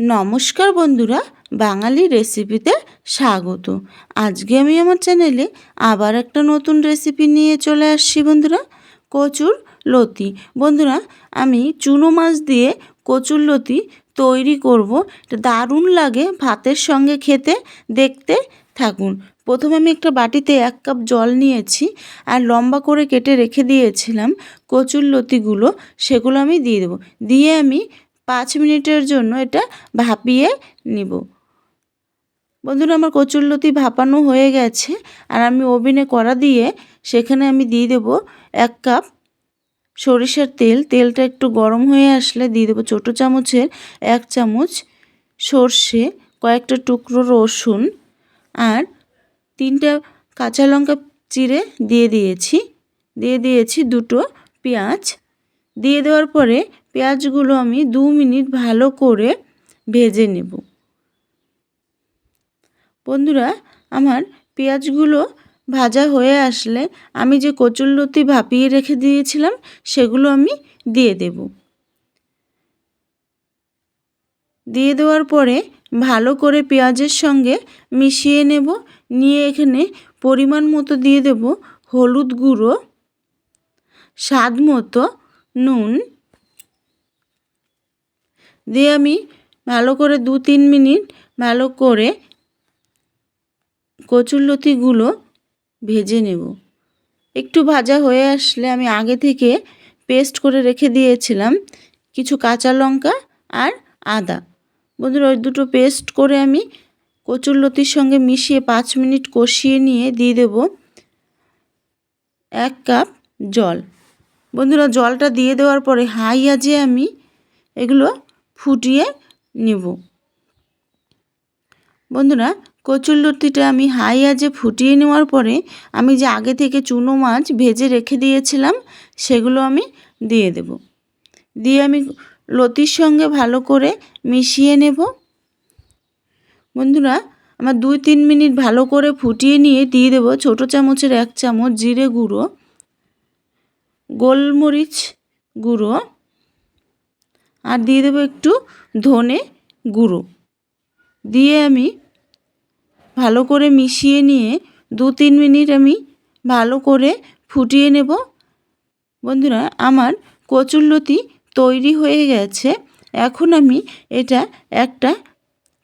নমস্কার বন্ধুরা বাঙালি রেসিপিতে স্বাগত। আজকে আমি আমার চ্যানেলে আবার একটা নতুন রেসিপি নিয়ে চলে আসছি বন্ধুরা, কচুর লতি। বন্ধুরা, আমি চুনো মাছ দিয়ে কচুর লতি তৈরি করব। এটা দারুণ লাগে ভাতের সঙ্গে খেতে, দেখতে থাকুন। প্রথমে আমি একটা বাটিতে এক কাপ জল নিয়েছি আর লম্বা করে কেটে রেখে দিয়েছিলাম কচুর লতিগুলো, সেগুলো আমি দিয়ে দেবো। দিয়ে আমি পাঁচ মিনিটের জন্য এটা ভাপিয়ে নিব। বন্ধুরা, আমার কচুরলতি ভাপানো হয়ে গেছে আর আমি ওভেনে কড়া দিয়ে সেখানে আমি দিয়ে দেব এক কাপ সরিষার তেল। তেলটা একটু গরম হয়ে আসলে দিয়ে দেবো ছোটো চামচের এক চামচ সর্ষে, কয়েকটা টুকরো রসুন আর তিনটা কাঁচা লঙ্কা চিড়ে দিয়ে দিয়েছি। দিয়ে দিয়েছি দুটো পেঁয়াজ। দিয়ে দেওয়ার পরে পেঁয়াজগুলো আমি দু মিনিট ভালো করে ভেজে নেব। বন্ধুরা, আমার পেঁয়াজগুলো ভাজা হয়ে আসলে আমি যে কচুরলতি ভাপিয়ে রেখে দিয়েছিলাম, সেগুলো আমি দিয়ে দেব। দিয়ে দেওয়ার পরে ভালো করে পেঁয়াজের সঙ্গে মিশিয়ে নেব। নিয়ে এখানে পরিমাণ মতো দিয়ে দেব হলুদ গুঁড়ো। স্বাদ মতো নুন। দিয়ে আমি ভালো করে দু তিন মিনিট ভালো করে কচুরলতিগুলো ভেজে নেব। একটু ভাজা হয়ে আসলে আমি আগে থেকে পেস্ট করে রেখে দিয়েছিলাম কিছু কাঁচা লঙ্কা আর আদা। বন্ধুরা, ওই দুটো পেস্ট করে আমি কচুরলতির সঙ্গে মিশিয়ে পাঁচ মিনিট কষিয়ে নিয়ে দিয়ে দেব এক কাপ জল। বন্ধুরা, জলটা দিয়ে দেওয়ার পরে হাই আজে আমি এগুলো ফুটিয়ে নেব। বন্ধুরা, কচুর কচুরলতিটা আমি হাই আজে ফুটিয়ে নেওয়ার পরে আমি যে আগে থেকে চুনো মাছ ভেজে রেখে দিয়েছিলাম, সেগুলো আমি দিয়ে দেব। দিয়ে আমি লতির সঙ্গে ভালো করে মিশিয়ে নেব। বন্ধুরা, আমার দুই তিন মিনিট ভালো করে ফুটিয়ে নিয়ে দিয়ে দেবো। ছোটো চামচের এক চামচ জিরে গুঁড়ো। গোলমরিচ গুঁড়ো আর দিয়ে দেবো একটু ধনে গুঁড়ো। দিয়ে আমি ভালো করে মিশিয়ে নিয়ে দু তিন মিনিট আমি ভালো করে ফুটিয়ে নেব। বন্ধুরা, আমার কচুরলতি তৈরি হয়ে গেছে। এখন আমি এটা একটা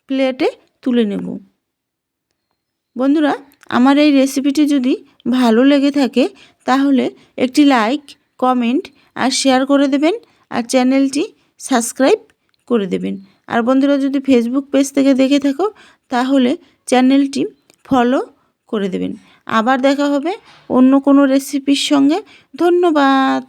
প্লেটে তুলে নেব। বন্ধুরা, আমার এই রেসিপিটি যদি ভালো লেগে থাকে, তাহলে একটি লাইক, কমেন্ট আর শেয়ার করে দেবেন আর চ্যানেলটি সাবস্ক্রাইব করে দেবেন। আর বন্ধুরা, যদি ফেসবুক পেজ থেকে দেখে থাকো, তাহলে চ্যানেলটি ফলো করে দেবেন। আবার দেখা হবে অন্য কোনো রেসিপির সঙ্গে। ধন্যবাদ।